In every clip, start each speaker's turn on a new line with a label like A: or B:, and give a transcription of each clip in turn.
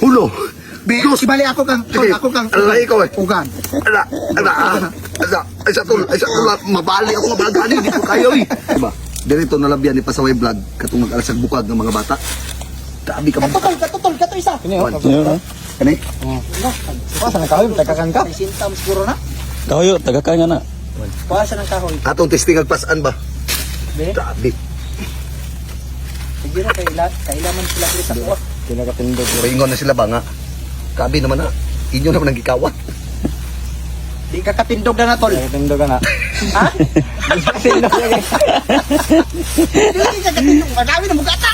A: Ulo.
B: Be, si bali ako kang, tol,
A: Sige.
B: ako kang,
A: Ala, ikaw eh.
B: ugan.
A: Ala, ala, ala. Ala, ay sa tul, ay sa tul, mabali ako mabagani, di ko kayo eh. Diba? Dirito nalabyan ni Pasaway Vlog, katong mag-alasag bukag ng mga bata. Tabi ka mo.
B: Katutol, katutol, kato isa.
A: Kuan. Kani?
B: Kuha sa ng kahoy, tagakan ka. Sintam siguro na.
C: Kahoy, tagakay nga na.
B: Kuha sa ng kahoy.
A: Atong testing agpasan ba?
B: Be,
A: Tabi.
B: sige na, kaila, kailaman sila sa kuha.
C: Kinakatindog.
A: Ringon na sila ba nga? Kabi naman na. Inyo naman ang gikawat.
B: Di ka katindog na na, tol.
C: Kinakatindog ka na.
B: Ha? Katindog na guys. Di ka katindog, madami na bugata.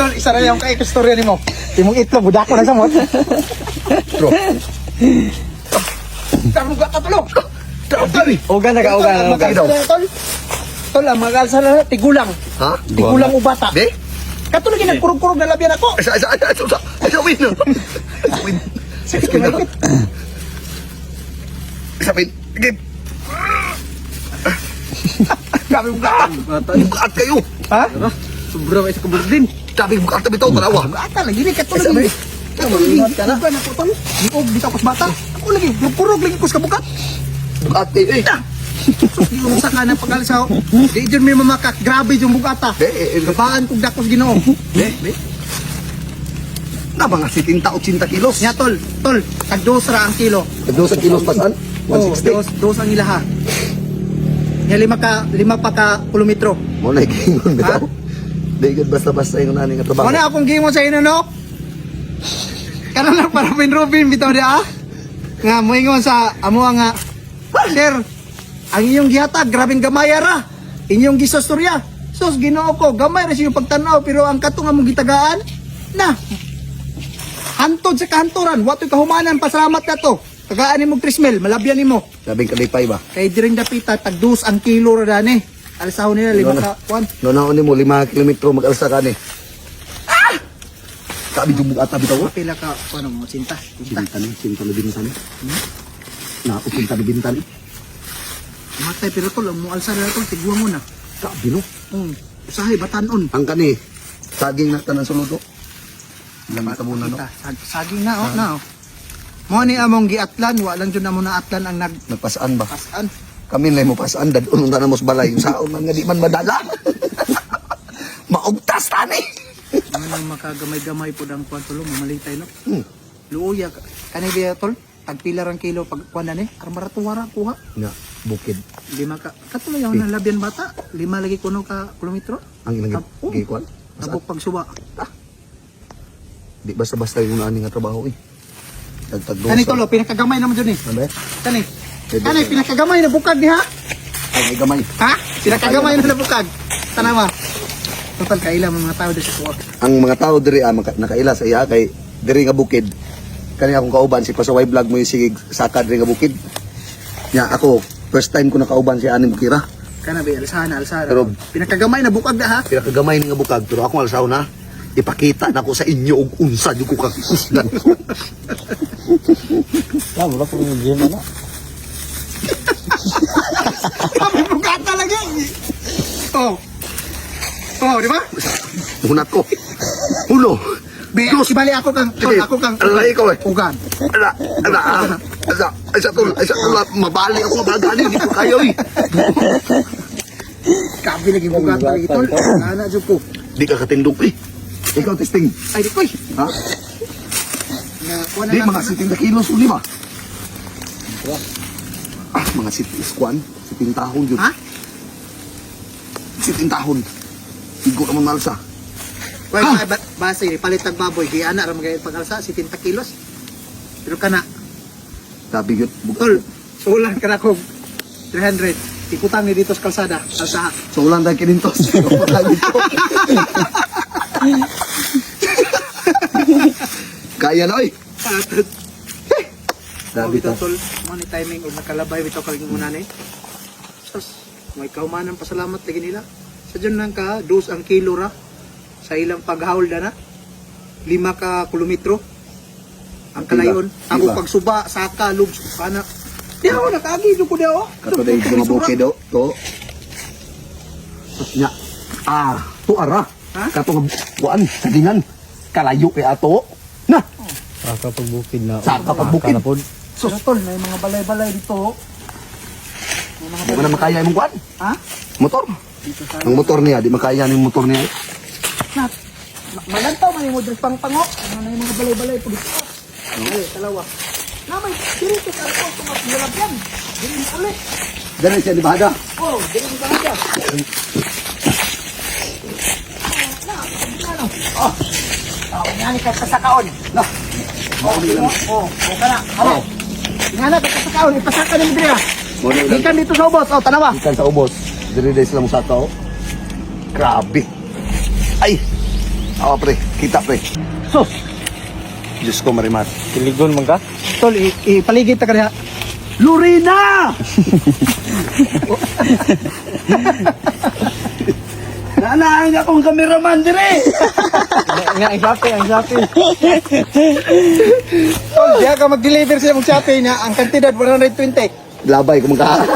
B: Tol, isa na yung kay istorya ni mo. Timong itlog, budako na sa mo.
A: Bro.
B: Bugata, tol.
A: Tabi.
C: Ugan na ka, ugan na, ugan.
B: Tol, ang mga kalsa na, tigulang.
A: Ha?
B: Tigulang ubata.
A: Be?
B: Katulog yung nagkurog-kurog na labian ako.
A: Ay sa ay sa ay sa ay sa win. Ay sa win.
B: Sige, malapit.
A: Ay sa win. Bukat kayo.
B: Ha?
C: Sobra may sa kaburdin.
A: Sabi bukat na bitaw tanawa.
B: Bugata lagi ni katulog
A: Ay,
B: ni.
A: sabi.
B: Katulog. Bugan ako, tol. Liog, bitaw kas bata. Ako lagi, kurog lagi kus kabukat.
A: Bukat kayo eh.
B: Yung sa kanang pag-alisaw, di dyan may mamakak, grabe yung bugata.
A: Eh, eh,
B: Kabaan kong dakos ginoo.
A: Be, be. Na mga 70 80 kilos.
B: Nya tol, tol, tag dos ra ang kilo.
A: Nagdo sa kilos pasan?
B: Oh,
A: 160.
B: dos, dos ang ilaha. Nya lima ka, lima pa ka kilometro.
A: Mo na gingon bitaw. Di gud basta-basta yung nani nga trabaho.
B: Ano akong gimo sa inyo no? Karon lang para pin Robin bitaw di ah. Nga moingon sa amo nga Sir, ang inyong gihatag grabing gamay ra. Inyong gisostorya. Sus Ginoo ko, gamay ra siyo pagtanaw pero ang kato nga mong gitagaan na hantod sa kahanturan, watoy kahumanan pasalamat na to. Tagaan ni mong trismel, malabyan nimo.
A: Sabing kalipay ba?
B: Kay diring dapita tagdus ang kilo ra dani. Alisaw nila lima
A: na?
B: ka kwan.
A: No na ni mo 5 kilometro mag-alsa ka ni. Ah! Sabi yung bugata bitaw.
B: Pila ka ano mo sinta. Sinta.
A: Ni, sinta na bintan ni. Na upunta ni bintan ni.
B: Matay pero tol, mo alsa na tol, tigwa mo na.
A: Sabi no.
B: Mm. Usahay batanon.
A: Ang kani, saging na tanan suludo. Lamang ka muna no.
B: Sag- saging na oh, na oh. Mo ni among giatlan, wa lang jud na mo na atlan ang
A: Nagpasaan ba?
B: nagpasan.
A: Kami na mo pasaan dad unong na mos balay sa man nga di man madala. Maugtas tani.
B: Ano nang makagamay-gamay po ang kwan tulo, mamalitay no.
A: Hmm.
B: Luuya ka- kani diya tol, tagpila rang kilo pag kwan na ni, armara tuwara kuha.
A: Nga bukid
B: Lima ka, katuloy ako na labian bata, lima lagi kuno ka kilometro.
A: ang ilang
B: oh.
A: gikwan.
B: Nabok pagsuba.
A: Di basta-basta yung nani nga trabaho eh. Dagtag
B: Kani tolo, pinakagamay naman dyan eh.
A: Ano eh?
B: Kani. Kani, pinakagamay na bukag ni ha?
A: Ay, may gamay.
B: Ha? Pinakagamay na bukag. Tanawa. Total kaila mga tao dito sa kuha.
A: ang mga tao diri ah, nakaila sa iya kay diri nga bukid kani akong kauban si Pasaway vlog mo yung sige saka diri nga bukid nya ako first time ko nakauban si Anim Kira
B: Kana be alsahan na alsahan.
A: Pero-
B: pinakagamay na bukag na ha.
A: pinakagamay ni nga bukag pero ako alsaw na ipakita na ko sa inyo og unsa jud ko kakusgan
C: Ah, wala ko yung gym na.
B: Kami bukata lagi. Oh. Oh, di ba?
A: hunat ko ulo
B: Be, si bali ako kang
A: Sige.
B: ako kang
A: Ala, ikaw eh.
B: ugan.
A: ala ala ah. ala ay sa tul ay sa tul mabali ako mabagani di ko kayo eh
B: Kabi lagi bukata lagi tol. Ana jud ko.
A: di ka katindog eh ikaw testing
B: Ay di koy.
A: ha
B: Na wala
A: di
B: na.
A: mga 70 kilos uli ba ah mga sitis kwan siting tahon jud
B: Ha?
A: siting tahon Igo naman malsa.
B: Wait, ah. ba base palit tag baboy, di ana ra magay pag-alsa 70 kilos. Pero kana
A: Sabi yun.
B: tol, sulan ka na kog 300. Ikutang ni dito sa kalsada, alsa.
A: So ulang tayo kinintos. Dito. Kaya na oy.
B: Sabi
A: ta.
B: tol, mo ni timing og nakalabay bitaw kaling muna ni. Sus, may kaumanan pasalamat lagi nila. Sa dyan lang ka, dos ang kilo ra sa ilang paghaul na na. Lima ka kilometro. Ang kalayon.
A: Iba.
B: Ako
A: Iba.
B: pagsuba, saka, lubs, kana. Di ako nakagi, di ko di ako.
A: Kato na yung mga bukid do. To. Nya. Ah, to ara.
B: Ha?
A: Katong kuan, sagingan. Kalayo kay ato. Na,
C: Ah, kapag bukid na.
A: Sa kapag bukid.
C: Kanapod.
B: Sus, tol, may mga balay-balay dito.
A: di mo na makaya imong kuan.
B: Ha?
A: Motor. Ang motor niya, di makaya ni motor niya.
B: Na, ma- malantaw man yung model pang pango. Ano na yung mga balay-balay po dito. Okay, dalawa. Na may dito sa ako, tumas nilabyan. Dili ulit.
A: Dali siya di bahada.
B: Oh, dili ba siya? Oh, oh, nga ni kasakaon.
A: Na.
B: Oh, oh, oh, kana. Oh. Nga na kasakaon, ipasaka ni Madria.
A: Mo na ilang
B: Ikan dito sa ubos. Oh, tanawa.
A: ikan sa ubos. Diri dai sila mo sa tao. Grabe. Ay. Awa pre, kita pre.
B: Sus.
A: Diyos ko marimat.
C: Kiligon man ka?
B: Tol, ipaligid ta kaniya.
A: Lurina! Nanaan akong kameraman dire.
C: Nga, ang Shopee, ang Shopee.
B: Tol, diya ka mag-deliver sila mong Shopee na ang kantidad 120.
A: Labay ko magka.